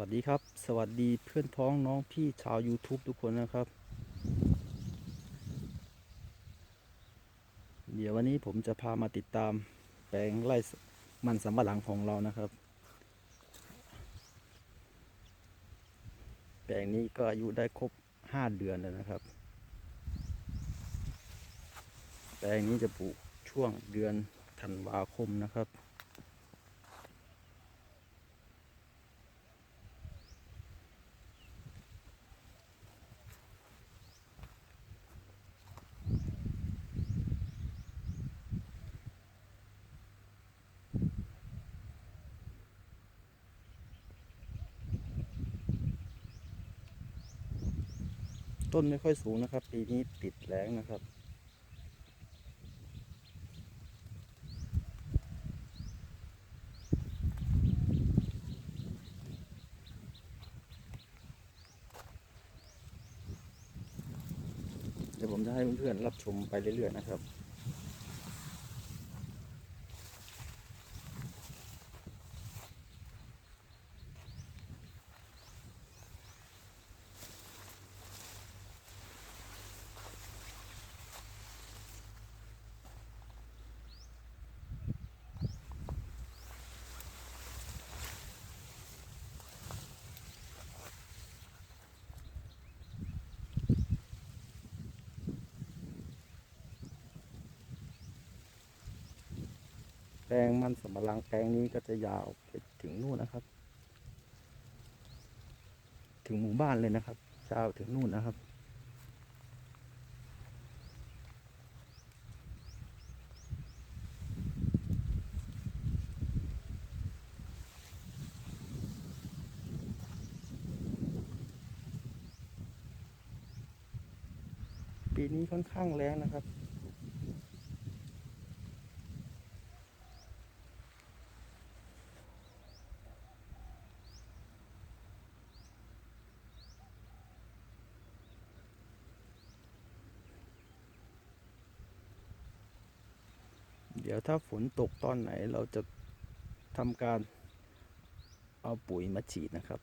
วัสดีครับ สวัสดีเพื่อนพ้องน้องพี่ชาว YouTube ทุกคนนะครับ เดี๋ยววันนี้ผมจะพามาติดตามแปลงไร่มันสำปะหลังของเรานะครับ แปลงนี้ก็อายุได้ครบ 5 เดือนแล้วนะครับ แปลงนี้จะปลูกช่วงเดือนธันวาคมนะครับ ต้นไม่ค่อยสูงนะครับ ปีนี้ติดแรงนะครับ เดี๋ยวผมจะให้เพื่อนๆรับชมไปเรื่อยๆนะครับ ลงมันสำปะหลังแปลงนี้ก็จะยาวไปถึงนู่นนะครับ ถึงหมู่บ้านเลยนะครับยาวถึงนู่นนะครับ ปีนี้ค่อนข้างแรงนะครับ เดี๋ยวถ้าฝนตกตอนไหนเราจะทำการเอาปุ๋ยมาฉีดนะครับ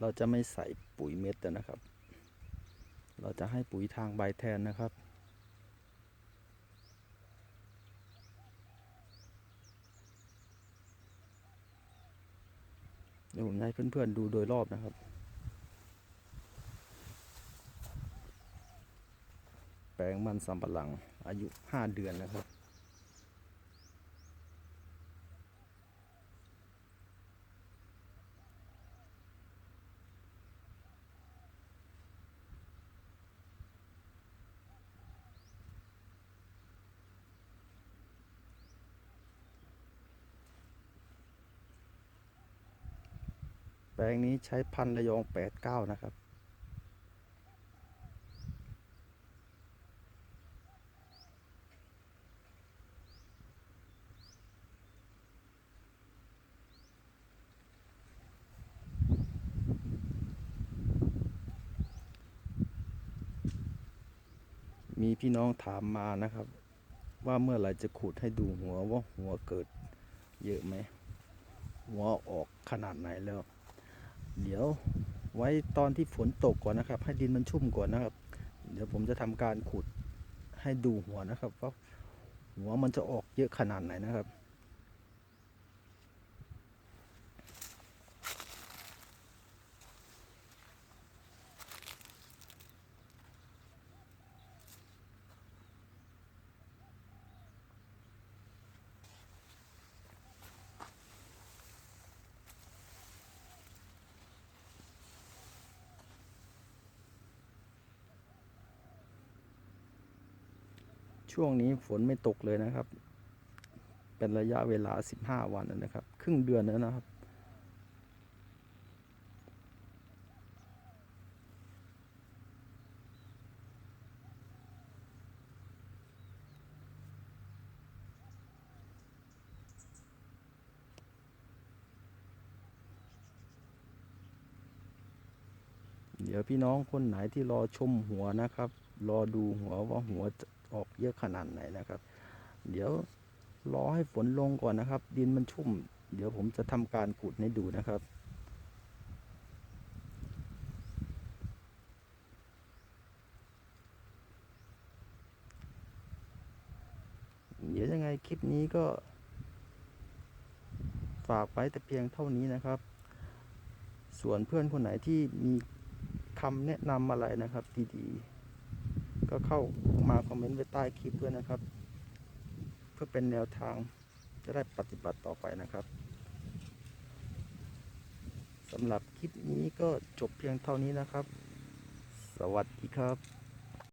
เราจะไม่ใส่ปุ๋ยเม็ดนะครับ เราจะให้ปุ๋ยทางใบแทนนะครับเดี๋ยวผมให้เพื่อนๆดูโดยรอบนะครับ แปลงมันสำปะหลังอายุ 5 เดือนนะครับ แปลงนี้ใช้พันระยอง89นะครับ มีพี่น้องถามมานะครับ ว่าเมื่อไหร่จะขุดให้ดูหัวว่าหัวเกิดเยอะไหมหัวออกขนาดไหนแล้ว เดี๋ยวไว้ตอนที่ฝนตกก่อนนะครับ ให้ดินมันชุ่มก่อนนะครับ เดี๋ยวผมจะทำการขุดให้ดูหัวนะครับว่าหัวมันจะออกเยอะขนาดไหนนะครับ ช่วงนี้ฝนไม่ตกเลยนะครับ เป็นระยะเวลา 15 วันแล้วนะครับ ครึ่งเดือนแล้วนะครับ เดี๋ยวพี่น้องคนไหนที่รอชมหัวนะครับ รอดูหัวว่าหัวจะ ออกเยอะขนาดไหนนะครับ เดี๋ยวรอให้ฝนลงก่อนนะครับ ดินมันชุ่ม เดี๋ยวผมจะทำการขุดให้ดูนะครับเดี๋ยวยังไงคลิปนี้ก็ ฝากไว้แต่เพียงเท่านี้นะครับ ส่วนเพื่อนคนไหนที่มีคำแนะนำอะไรนะครับดีๆ ก็เข้ามาคอมเมนต์ไว้ใต้คลิปด้วยนะครับ เพื่อเป็นแนวทางจะได้ปฏิบัติต่อไปนะครับสำหรับคลิปนี้ก็จบเพียงเท่านี้นะครับ สวัสดีครับ